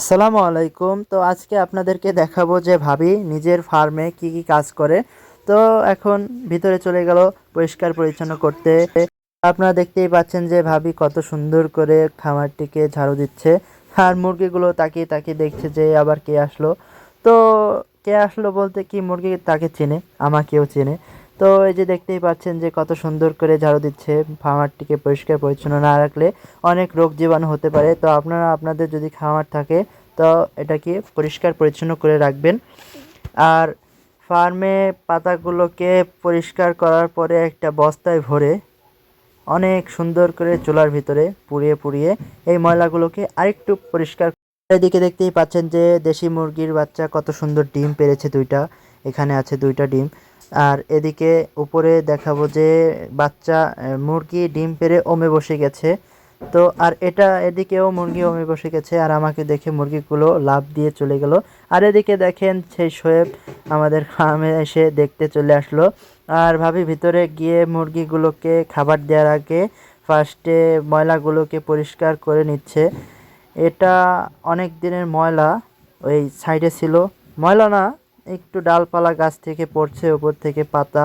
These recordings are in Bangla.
আসসালামু আলাইকুম। তো আজকে আপনাদেরকে দেখাবো যে ভাবি নিজের ফার্মে কি কি কাজ করে। তো এখন ভিতরে চলে গেল পরিষ্কার পরিচ্ছন্ন করতে। আপনারা দেখতেই পাচ্ছেন যে ভাবি কত সুন্দর করে খামারটিকে ঝাড়ু দিচ্ছে। আর মুরগিগুলো তাকিয়ে তাকিয়ে দেখছে যে আবার কে আসলো। তো কে আসলো বলতে কি মুরগি তাকে চেনে, আমাকেও চেনে। তো এই যে দেখতেই পাচ্ছেন যে কত সুন্দর করে ঝাড়ু দিচ্ছে, খামারটিকে পরিষ্কার পরিচ্ছন্ন না রাখলে অনেক রোগ জীবাণু হতে পারে। তো আপনারা, আপনাদের যদি খামার থাকে, তো এটাকে পরিষ্কার পরিচ্ছন্ন করে রাখবেন। আর ফার্মে পাতাগুলোকে পরিষ্কার করার পরে একটা বস্তায় ভরে অনেক সুন্দর করে চুলার ভিতরে পুড়িয়ে পুড়িয়ে এই ময়লাগুলোকে আরেকটু পরিষ্কার এদিকে দেখতেই পাচ্ছেন যে দেশি মুরগির বাচ্চা কত সুন্দর ডিম পেরেছে দুইটা, এখানে আছে দুইটা ডিম। আর এদিকে উপরে দেখাবো যে বাচ্চা মুরগি, ডিম পেরে ওমে বসে গেছে। তো আর এটা এদিকেও মুরগি ওমে বসে গেছে আর আমাকে দেখে মুরগিগুলো লাভ দিয়ে চলে গেল। আর এদিকে দেখেন সেই শোয়েব আমাদের ফার্মে এসে দেখতে চলে আসলো। আর ভাবি ভিতরে গিয়ে মুরগিগুলোকে খাবার দেওয়ার আগে ফার্স্টে ময়লাগুলোকে পরিষ্কার করে নিচ্ছে। এটা অনেক দিনের ময়লা, ওই সাইডে ছিল। ময়লা না একটু ডালপালা গাছ থেকে পড়ছে উপর থেকে পাতা।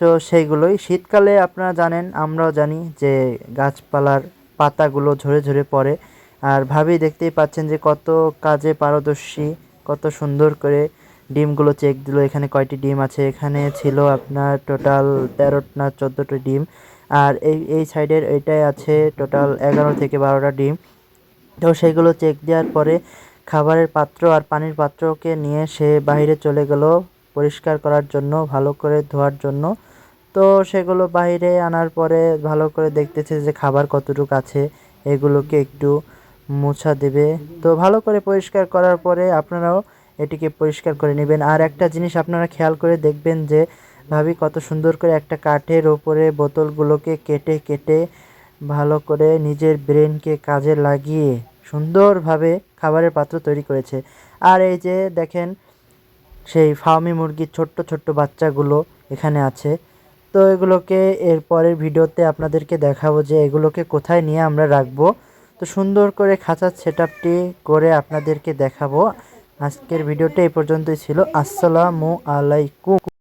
তো সেইগুলোই। শীতকালে আপনারা জানেন, আমরাও জানি যে গাছপালার পাতাগুলো ঝরে ঝরে পড়ে। আর ভাবি দেখতেই পাচ্ছেন যে কত কাজে পারদর্শী, কত সুন্দর করে ডিমগুলো চেক দিল। এখানে কয়টি ডিম আছে? এখানে ছিল আপনার টোটাল তেরো না চোদ্দোটি ডিম। আর এই এই সাইডের এটাই আছে টোটাল এগারো থেকে বারোটা ডিম। তো সেগুলো চেক দেওয়ার পরে খাবারের পাত্র আর পানির পাত্রকে নিয়ে সে বাইরে চলে গেল পরিষ্কার করার জন্য, ভালো করে ধোয়ার জন্য। তো সেগুলো বাইরে আনার পরে ভালো করে দেখতেছে যে খাবার কতটুকু আছে, এগুলোকে একটু মোছা দেবে। তো ভালো করে পরিষ্কার করার পরে আপনারাও এটিকে পরিষ্কার করে নেবেন। আর একটা জিনিস আপনারা খেয়াল করে দেখবেন যে, ভাবি কত সুন্দর করে একটা কাঠের ওপরে বোতলগুলোকে কেটে কেটে ভালো করে নিজের ব্রেনকে কাজে লাগিয়ে সুন্দরভাবে খাবারের পাত্র তৈরি করেছে। আর এই যে দেখেন, সেই ফার্মি মুরগির ছোট্ট ছোট্ট বাচ্চাগুলো এখানে আছে। তো এগুলোকে এর পরের ভিডিওতে আপনাদেরকে দেখাবো যে এগুলোকে কোথায় নিয়ে আমরা রাখব। তো সুন্দর করে খাঁচার সেট করে আপনাদেরকে দেখাবো। আজকের ভিডিওটা এই পর্যন্তই ছিল। আসসালামু আলাইকুম।